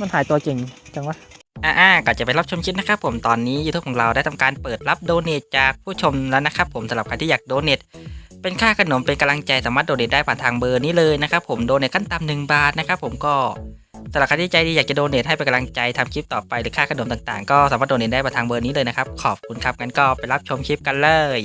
มันหายตัวเก่งจังวะอ่าๆก่อนจะไปรับชมคลิปนะครับผมตอนนี้ YouTube ของเราได้ทำการเปิดรับโดเน a จากผู้ชมแล้วนะครับผมสำหรับใครที่อยากโดเน a เป็นค่าขนมเป็นกำลังใจสามารถโดเน a ได้ผ่านทางเบอร์นี้เลยนะครับผมโดเน a ขั้นต่ำหนึ่งบาทนะครับผมก็สำหรับใครที่ใจดีอยากจะโดเน a ให้เป็นกำลังใจทำคลิปต่อไปหรือค่าขนมต่างๆ ก็สามารถโดเน a ได้ผ่านทางเบอร์นี้เลยนะครับขอบคุณครับงั้นก็ไปรับชมคลิปกันเลย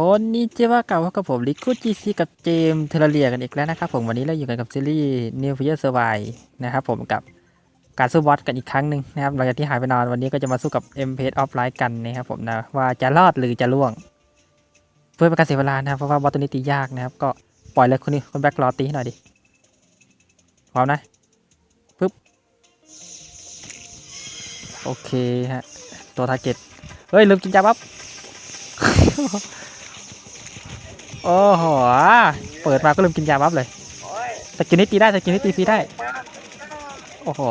คนนี้เจ้าว่าเก่าพบกับผมลิคูจีซีกับเจมส์เทเลเรียกันอีกแล้วนะครับผมวันนี้เราอยู่กันกับซีรีส์ New Player Survive นะครับผมกับการสู้บอสกันอีกครั้งหนึ่งนะครับหลังจากที่หายไปนานวันนี้ก็จะมาสู้กับ M p a g e of Light กันนะครับผมนะว่าจะรอดหรือจะล่วง เพื่อเป็นการเสียเวลานะครับเพราะว่าบอสตัวนี้ตียากนะครับ ก็ปล่อยเลยคนนี้คนแบ็ครอตีให้หน่อยดิพร้อมนะปึ๊บโอเคฮะตัวทาร์เก็ตเฮ้ยลืมกินยาปั๊บ โอ้โห เปิดมาก็ลืมกินยาบัฟเลยสกินนี้ตีได้สกินนี้ตีฟรีได้ โอ้โห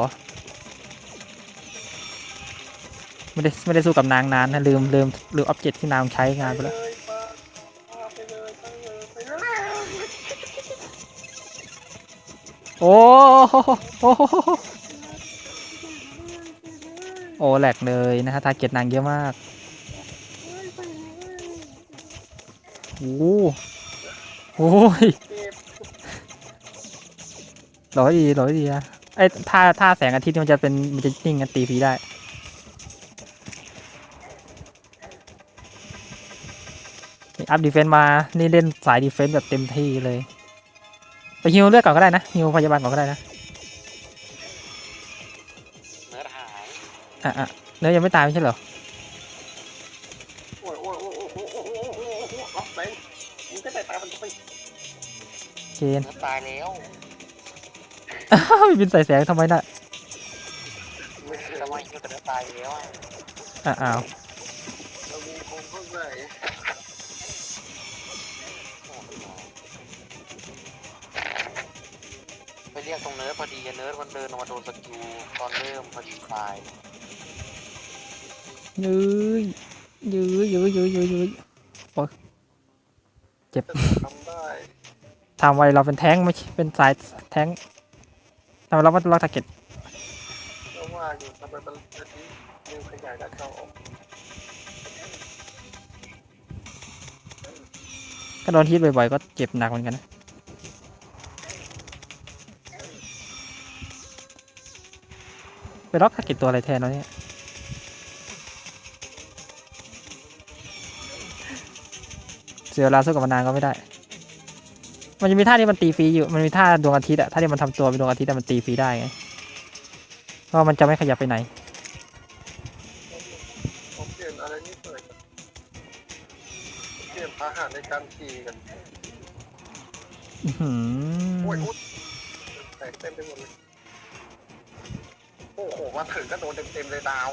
ไม่ได้ไม่ได้สู้กับนางนานนะลืมลืมลืมออบเจกต์ที่นางใช้งานไปแล้วโอ้โหโอ้โหโอ้แหลกเลยนะฮะทาเก็ตนางเยอะมาก โอ้โหโอ้ยร้อยดีร้อยดีอะไอ้ท่าท่าแสงอาทิตย์นี่มันจะเป็นมันจะนิ่งกันตีฟรีได้นี่อัพดีเฟนต์มา นี่เล่นสายดีเฟนต์แบบเต็มที่เลย ไปฮิวเลือดก่อนก็ได้นะฮิวพยาบาลก่อนก็ได้นะเนื้อหายอะอะเนื้อยังไม่ตายไม่ใช่เหรอ นเนื้อตายแล้วอ้าวมีบินใส่แสงทำไมน่ะไม่ทำไมเนื้อตายแล้วอะอ้าวเรามีคงเข้าใจไปเรียกตรงเนิร์ดพอดีเนิร์ดมันเดินออกมาโดนสกิลตอนเริ่มพอดีตายยื้ยยื้ยยื้ยยื้ยยื้ยยื้ยโอ้ยเจ็บทำได้ ทำไว้เราเป็นแท้งไม่เป็นสายแท้งทำไมเราไม่ล็อกทาร์เก็ตเพราะว่าอยู่ทำไมมันอาทิตย์นิวขยายด้านเข้าออกถ้าโดนฮิตบ่อยๆ ก็เจ็บหนักเหมือนกันนะไปล็อกทาร์เก็ตตัวอะไรแทนเราเนี่ยเสียเวลาสู้กับมันนานก็ไม่ได้ มันจะมีท่าที่มันตีฟรีอยู่ มันมีท่าดวงอาทิตย์อะท่าที่มันทำตัวเป็นดวงอาทิตย์แต่มันตีฟรีได้ไงเพราะว่ามันจะไม่ขยับไปไหนผมเปลี่ยนอะไรนี่เปิดเปลี่ยนอาหารในการขี่กันอื้อหืโอ้ยออุ๊ยแตกเต็มไปหมดเลยโอ้โหมาถึงก็โดนเต็มๆเลยดาว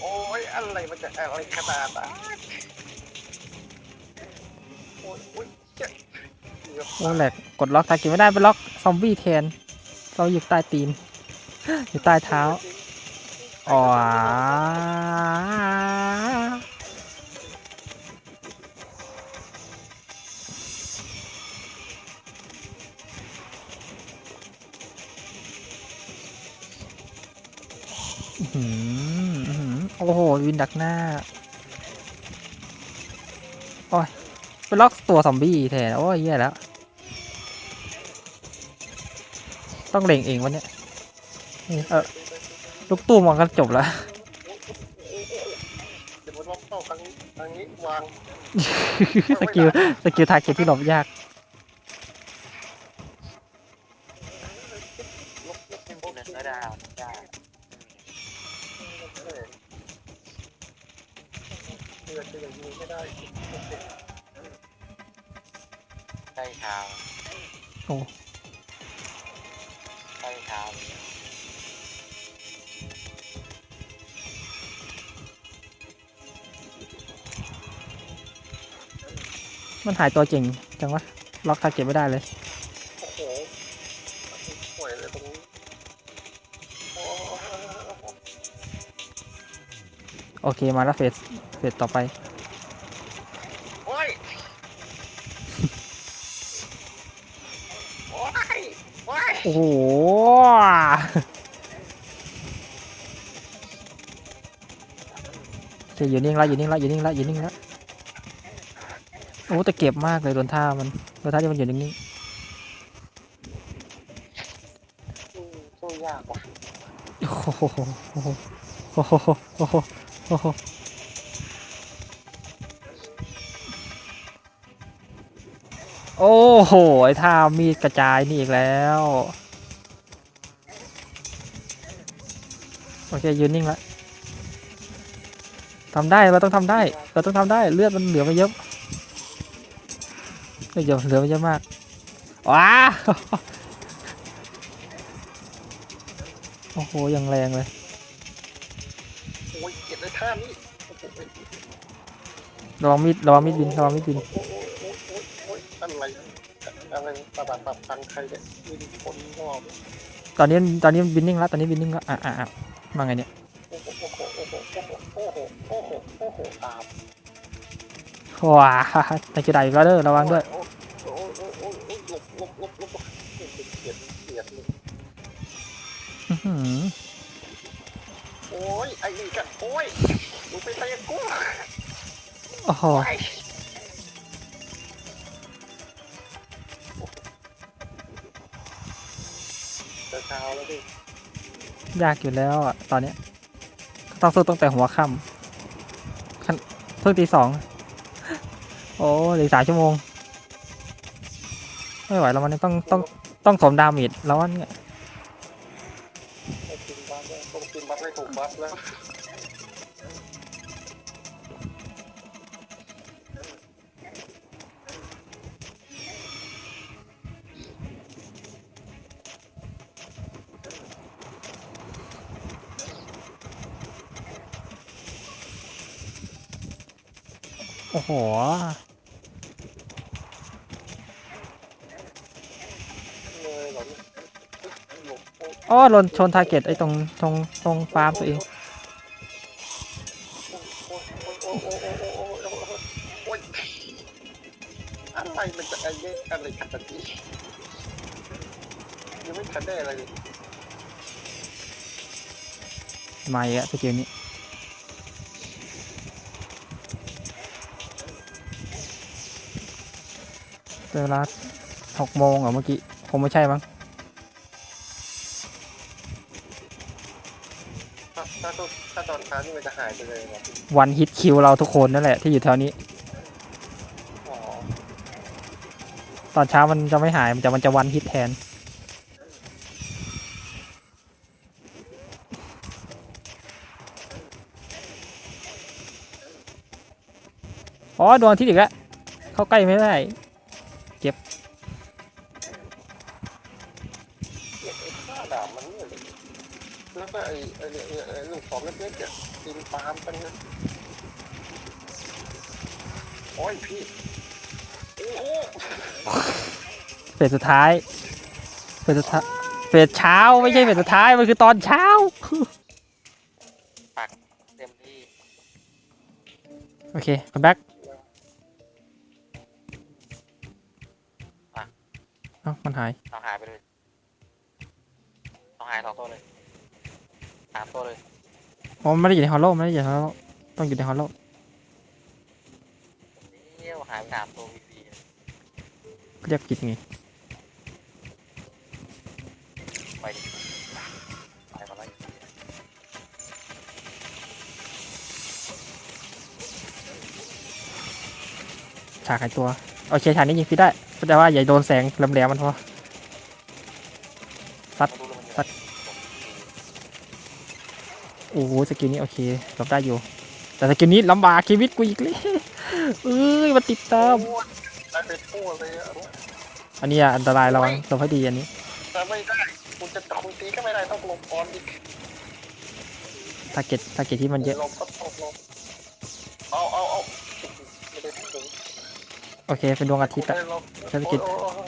โอ้ยอะไรมันจะอะไรขนาดนั้น โอ้ยโอ้ยเจ็บเกือบโอ้แหลกกดล็อกทาร์เก็ตไม่ได้ไปล็อกซอมบี้แทน เราอยู่ใต้ตีน อยู่ใต้เท้าอ๋อโอ้โห วินดักหน้า โอ้ย ไปล็อกตัวซอมบี้แทนโอ้ยแย่แล้ว ต้องเล็งเองวะเนี่ยนี่เออลูกตู้มองกันจบแล้วเดี๋ยวมันล็อกเข้าทางนี้ทางนี้วางสกิลสกิลทาร์เก็ตที่หลบยาก หายตัวจริงจังวะ ล็อกทาเก็ตไม่ได้เลย โอ้โหห่วยเลยตรงนี้โอ้โอเคมาแล้วเฟสเฟสต่อไป โอ้ยโอ้ยโอ้ยโอ้โห โอเคอยู่นิ่งละอยู่นิ่งละอยู่นิ่งละอยู่นิ่งละ โอ้แต่เก็บมากเลยโดนท่ามันโดนท่าที่มันอยู่นิ่งอืมสู้ยากว่ะๆโอ้โหโอ้โหโอ้โหโอ้โหโอ้โหโอ้โหไอ้ท่ามีดกระจายนี่อีกแล้วโอเคยืนนิ่งละทำได้เราต้องทำได้ เราต้องทำได้เลือดมันเหลือไม่เยอะ เลือดเยอะเหลือไม่เยอะมาก ว้าโอ้โหยังแรงเลยโอ้ยเก็บได้ท่านี้โอ้โหระวังมีดระวังมีดบินระวังมีดบินโอ้โหโอ้โหโอ้โหโอ้ยอะไรอะไรปะปะปะตังใครเนี่ยมีคนงอกตอนนี้ตอนนี้บินนิ่งแล้วตอนนี้บินนิ่งแล้วอะอะอะมาไงเนี่ยโอ้โหโอ้โหโอ้โหโอ้โหโอ้โหโอ้โหตามว้าตะกี้ใดอีก็เด้อระวังด้วย โอ้ยโอ้ยโอ้ยโอ้ยโอ้ยหลบหลบหลบหลบเกลียดเกลียดเลย อื้อหือ โอ้ยไอ้นี่กันโอ้ยมึงไปเตะกูโอ้โหโอ้ยจะเช้าแล้วดิยากอยู่แล้วอะตอนเนี้ยต้องสู้ตั้งแต่หัวค่ำขั้นเพิ่งตีสองโอ้เหลืออกสามชั่วโมง ไม่ไหวแล้วมันต้องต้องต้องสมดาเมจแล้วมันเนี่ย Massa, né? Oh. อ๋อลนชนทาเก็ตไอ้ตรงตรงตรงฟาร์มตัวเองอะไรมันจะอะไรอะไรขนาดนี้ยังไม่ทันได้อะไรเลยมาอีกแล้วสกิลนี้เวลาหกโมงเหรอเมื่อกี้ คงไม่ใช่มั้ง ถ้าถ้าตอนถ้าตอนเช้านี่มันจะหายไปเลยเหรอวันฮิตคิวเราทุกคนนั่นแหละที่อยู่แถวนี้ อ๋อตอนเช้ามันจะไม่หายมันจะมันจะวันฮิตแทน อ๋อดวงอาที่อีกแล้วเข้าใกล้ไม่ได้ เฟสสุดท้ายเฟสสุดท้ายเฟสเช้าไม่ใช่เฟสสุดท้ายมันคือตอนเช้าเต็มที่โอเคคัมแบ็กเอ้ามันหายต้องหายไปเลยต้องหายสองตัวเลยสามตัวเลยอ๋อไม่ได้อยู่ในฮอลโลไม่ได้อยู่ในฮอลโลต้องอยู่ในฮอลโลเที่ยวหายไปสามตัววีซีเรียกกิจไงไปดิไปมาแล้วฉากหายตัวโอเคฉากนี้ยิงพี่ได้แต่ว่าอย่าโดนแสงแหลมๆมันพอสัตสัตโอ้โหสกิลนี้โอเคหลบได้อยู่ แต่สกิลนี้ลำบากชีวิตกูอีกเลย เอ้ยมันติดตาม ได้ไปทั่วเลยอะอันนี้อะอันตรายระวังหลบให้ดีอันนี้ แต่ไม่ได้คุณจะคุณตีก็ไม่ได้ต้องหลบก่อนอีกทาร์เก็ตทาร์เก็ตที่มันเยอะ หลบก็ต้องหลบเอาเอาเอาไม่ได้ถึงโอเค เป็นดวงอาทิตย์อะไม่ได้หลบเศรษฐกิจโอ้โอ้โอ้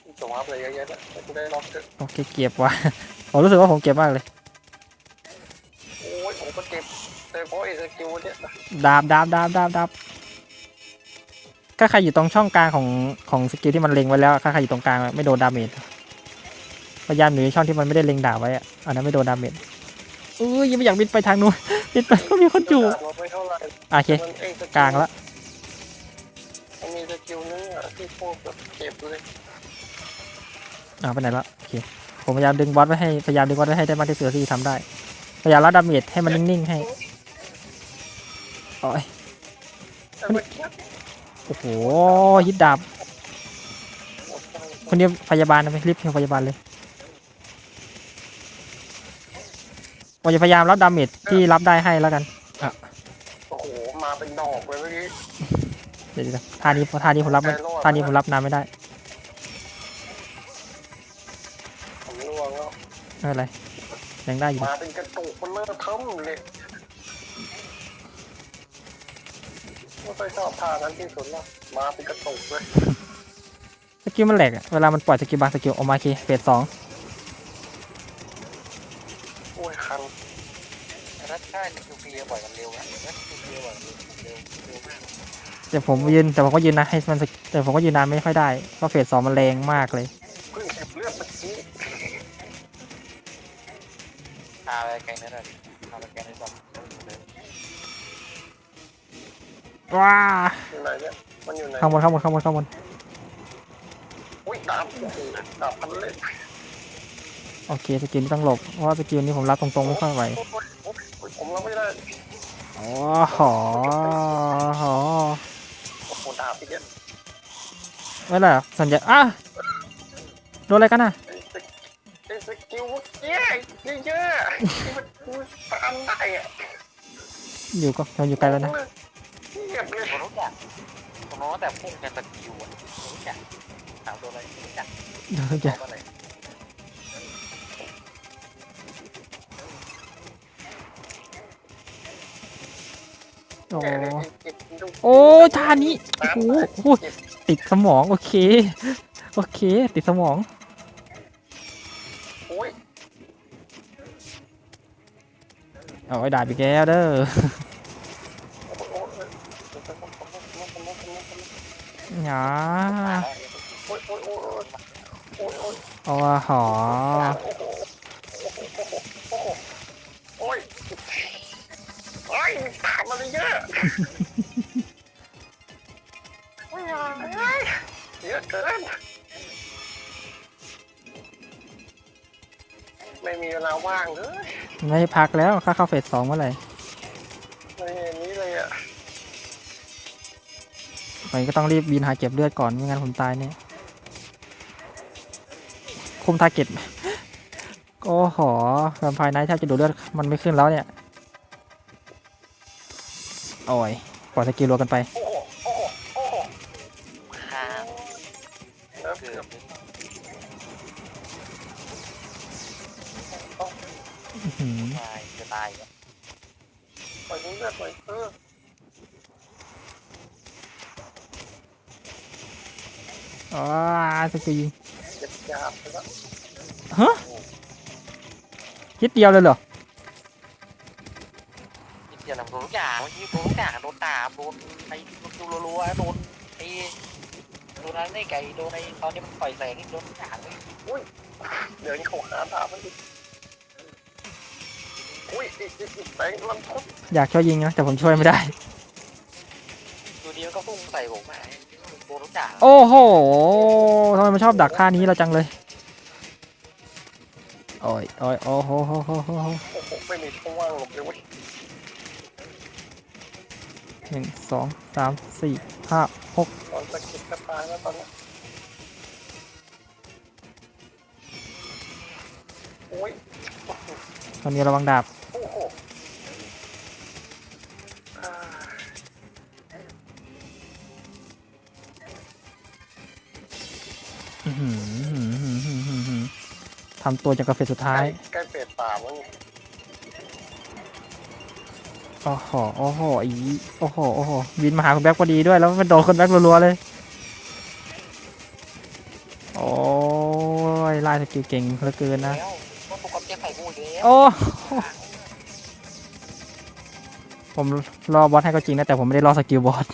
โอ้จะวาร์ปอะไรเยอะแยะนะไม่ได้ล็อกเถอะโอเค เก็บว่ะพผมรู้สึกว่าผมเก็บมากเลย แต่เพราะไอ้สกิลเนี่ยดาบดาบดาบดาบดาบถ้าใครอยู่ตรงช่องกลางของของสกิลที่มันเล็งไว้แล้วถ้าใครอยู่ตรงกลางไม่โดนดาเมจพยายามอยู่ในช่องที่มันไม่ได้เล็งดาบไว้อะอันนั้นไม่โดนดาเมจอุ้ยยังไม่อยากบินไปทางนู้นบินไปก็มีคนอยู่ลดไม่เท่าไหร่โอเคมันไอ้สกลางละมันมีสกิลนึงอะที่โคตรแบบเจ็บเลยอ่าไปไหนละโอเคผมพยายามดึงบอสไว้ให้พยายามดึงบอสไว้ให้ได้มากที่สุดที่ทำได้พยายามรับดาเมจให้มันนิ่งๆให้ โอ้ยแต่เมื่อกี้โอ้โหยิดดาบ คนนี้พยาบาลนะไหมรีบเพียงพยาบาลเลยผมจะพยายามรับดาเมจที่รับได้ให้แล้วกันโอ้โห มาเป็นดอกเลยเมื่อกี้ เดี๋ยวๆท่านี้ท่านี้ผมรับไม่ท่านี้ผมรับนานไม่ได้ผมล่วงแล้วไม่เป็นไรยังได้อยู่ มาเป็นกระตุกมันเลิกเทิมเลย ไม่ค่อยชอบท่านั้นที่สุดละมาเป็นกระตุกเลยสกิลมันแหลกอะเวลามันปล่อยสกิลบางสกิลออกมาเคเฟสสองโอ้ยคันถ้าใช่นิวเคลียร์ปล่อยกันเร็วนะนิวเคลียร์ปล่อยกันเร็วเร็วมากแต่ผมยืนแต่ผมก็ยืนนะให้มันสกแต่ผมก็ยืนนานไม่ค่อยได้เพราะเฟสสองมันแรงมากเลยเพิ่งเก็บเลือดเมื่อกี้พาไปไกลนั่นเลย ว้าอยู่ไหนเนี่ยมันอยู่ไหนข้างบนข้างบนข้างบนข้างบนอุ้ยดาบโอ้โหดาบพันเล่มโอเคสกิลนี้ต้องหลบเพราะว่าสกิลนี้ผมรับตรงๆไม่ค่อยไหวโอ้ยโอ้ยโอ้ยผมรับไม่ได้โอ้โหโหโอ้โหดาบอีกแล้วไม่เลยสัญญาอะโดนอะไรกันน่ะไอ้สกไอ้สกิลเย้ยเยอะๆที่มันตามได้อะอยู่ก็เราอยู่ไกลแล้วนะ เงียบเลยผมรู้จักผมรู้แต่พุ่งกันตะคิวอะรู้จักถามตัวอะไรรู้จักเดี๋ยวตจะอบอะไรโอ้โอ้ท่านี้โอ้โหติดสมอง โอเค โอเค ติดสมองโอ้ยเอาไอ้ด่าไปแก้วเด้อ หยาโอ้โอ้โหโอ้ยโอ้ยถามอะไรเยอะเยอะเกินไม่มีเวลาว่างเลย ไม่พักแล้วค่าเข้าเฟสสองเมื่อไหร่ ผมก็ต้องรีบบินหาเก็บเลือดก่อนไม่งั้นผมตายเนี่ยคุมทาร์เก็ตโอ้โหแวมไพร์ไนท์แทบจะดูดเลือดมันไม่ขึ้นแล้วเนี่ย โอ้ยปล่อยสกิลรัวกันไปโอ้โหโอ้โหโอ้โหข้างแล้วเกืเกืออบบอื้อหือตายจะตายอะปล่อยเลือดหน่อยเออ อ๋อสกิลยิงเจ็บยาบไปแล้วคิดเดียวเลยเหรอนี่เดียวทำตัวทุกอย่างเมื่อกี้ตัวทุกอย่างโดนด่าโดนไอ้ดูรัวๆโดนไอ้โดนอะไรไก่โดนไอ้ตอนนี้มันปล่อยแสงโดนทุกอย่างเลยเดี๋ยวนี้เขาหาดาบมันดิอุ้ยอีกอีกอีกแสงลันทดอยากช่วยยิงนะแต่ผมช่วยไม่ได้ตัวเดียวก็พุ่งใส่ผมอะโดนทุกอย่างโอ้โหทำไมมันชอบดักท่านี้เราจังเลยโอ้ยโอ้ยโอ้โหโหโหโหโหโอ้โหไม่มีช่องว่างหลบเลยเว้ยหนึ่งสองสามสี่ห้าหกตอนสะกิดก็ตายแล้วตอนเนี้ยโอ้ยตอนนี้ระวังดาบ ทำตัวจากกาเฟสสุดท้าย ใกล้เปรตป่ามั้งโอ้โหโอ้โหอีโอ้โหโอ้โหบินมาหาคุณแบ็คพอดีด้วยแล้วมันโดนคุณแบ็ครัวๆเลย โอ้ยไล่สกิลเก่งเหลือเกินนะแล้วก็ปกติโอ้ผมรอบอสให้ก็จริงนะแต่ผมไม่ได้รอสกิลบอส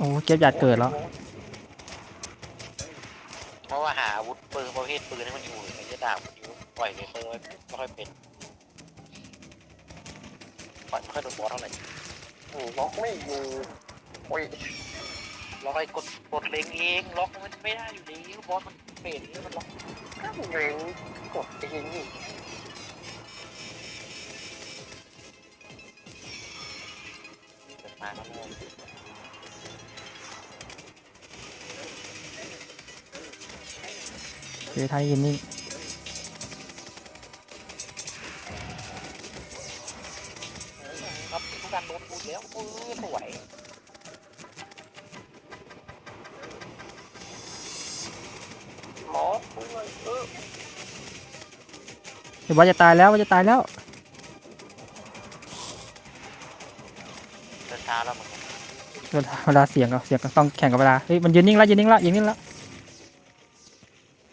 โอ้เก็บหยาดเกิดแล้ว เพราะว่าหาอาวุธปืนประเภทปืนให้มันอยู่ไอ้เจ้าดาบมันอยู่ปล่อยเลเซอร์ไว้ไม่ค่อยเป็นปล่อยไม่ค่อยโดนบอสเท่าไหร่โอ้ล็อกไม่อยู่โอ้ยล็อกไอ้กดกดเล็งเองล็อกมันไม่ได้อยู่ดีบอสมันเป็นมันล็อกข้างเร่งกดเองนี่ คือไทยยินนี่ครับทุกการโดนปูแล้วเออสวยหมอพูดเลยเออเดี๋ยวบอสจะตายแล้วบอสจะตายแล้วเดินช้าแล้วมึงเวลาเวลาเสียงก็เสียงก็ต้องแข่งกับเวลาเฮ้ยมันยืนนิ่งแล้วยืนนิ่งแล้วยืนนิ่งแล้ว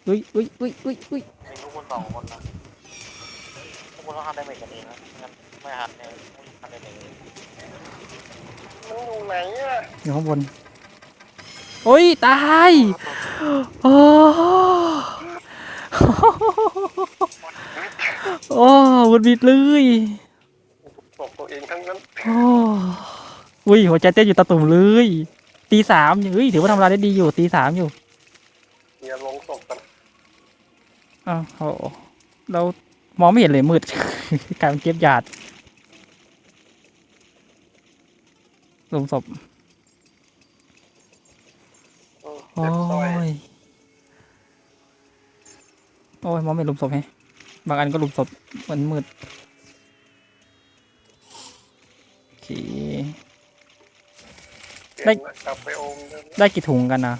อุ้ยอุ้ยอุ้ยอุ้ยอุ้ยมีลูกคนสองคนนะทุกคนต้องทำได้เหมือนกันเองนะงั้นไม่หัดเนี่ยไม่ทำได้เหมือนกันมันอยู่ไหนอะอยู่ข้างบนโอ้ยตายโอ้โอ้บุดบิดเลยบอกตัวเองทั้งนั้นโอ้อุ้ยหัวใจเต้นอยู่ตะตุ่มเลยตีสามเฮ้ยถือว่าทำเวลาได้ดีอยู่ตีสามอยู่ เดี๋ยวลงศพกัน อ้าวโอ้เรามองไม่เห็นเลยมืด การเก็บหยาดลงศพเออโอ้เจ็บซอยยโอ้ยมองไม่เห็นหลุมศพแฮะบางอันก็หลุมศพมันมืดโอเคได้เก่งนะกลับไปโอมเดิมได้กี่ถุงกันนะ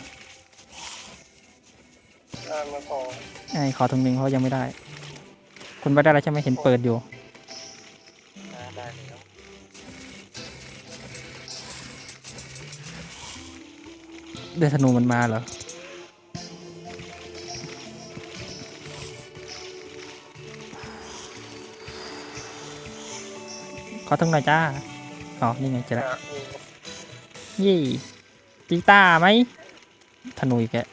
ได้มาสองไอ้ขอถุงหนึ่งเพราะยังไม่ได้ คุณไม่ได้แล้วใช่ไหมเห็นเปิดอยู่ อ่าได้แล้วเดือธนูมันมาเหรอ ขอถุงหน่อยจ้า อ๋อ นี่ไงเจอแล้วอะนี่ยี่จีตาไหมธนูอีกแกะ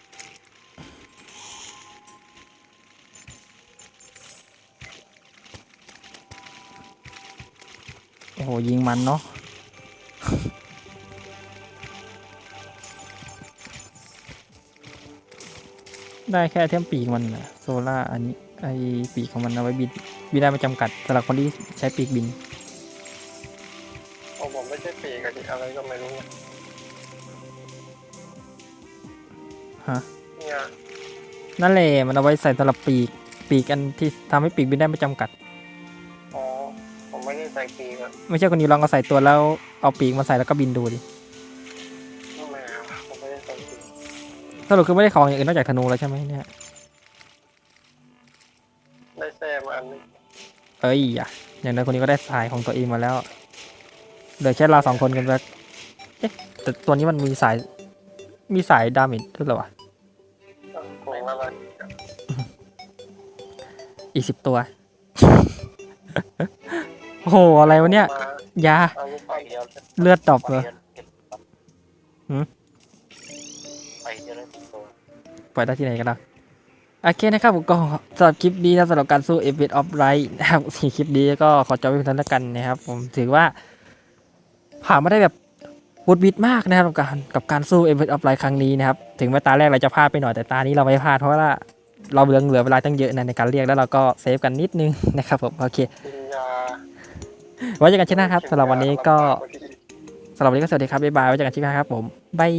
โอ้โหยิงมันเนาะได้แค่เทียมปีกมันนะโซล่าอันนี้ไอปีกของมันเอาไว้บินบินได้ไม่จำกัดสำหรับคนที่ใช้ปีกบินเอาผมไม่ใช่ปีกอะดิอะไรก็ไม่รู้ฮะเนี่ยนั่นแหละมันเอาไว้ใส่สำหรับปีกปีกอันที่ทำให้ปีกบินได้ไม่จำกัดอ๋อผมไม่ได้ ใส่ปีกอะไม่ใช่คนนี้ลองเอาใส่ตัวแล้วเอาปีกมาใส่แล้วก็บินดูดิไม่เอาผมไม่ได้ใส่ปีกสรุปคือไม่ได้ของอย่างอื่นนอกจากธนูแล้วใช่ไหมเนี่ย ได้แซ่มาอันนึงเอ้ยอะอย่างนั้นคนนี้ก็ได้สายของตัวเองมาแล้วเหลือแค่เราสองคนกันแล้วเอ๊ะแต่ตัวนี้มันมีสาย มีสายดาเมจด้วยเหรอวะของอะไรอีกสิบตัว โอ้โห อะไรวะเนี่ยมายาเอาลูกไปปั้นเดียวเลือดดรอปเลยหืมไปเดียวเลยตัวปล่อยได้ที่ไหนกันล่ะโอเคนะครับผมก็สำหรับคลิปนี้นะสำหรับการสู้ e v i t of Right นะครับสี่คลิปนี้ก็ขอจบไว้เพียงเท่านี้แล้วกันนะครับ ผมถือว่า ผ่านมาได้แบบวุดวิดมากนะครับกับการกับการสู้ e v i t of Right ครั้งนี้นะครับ ถึงแม้ตาแรกเราจะพลาดไปหน่อยแต่ตานี้เราไม่พลาดเพราะว่าเราเหลือเหลือเวลาตั้งเยอะนะในการเรียกแล้วเราก็เซฟกันนิดนึงนะครับผมโอเคกินยา ไว้เจอกันชนะครับสำหรับวันนี้ก็สำหรับวันนี้ก็สวัสดีครับบ๊ายบายไว้เจอกันคลิปหน้าครับผมบาย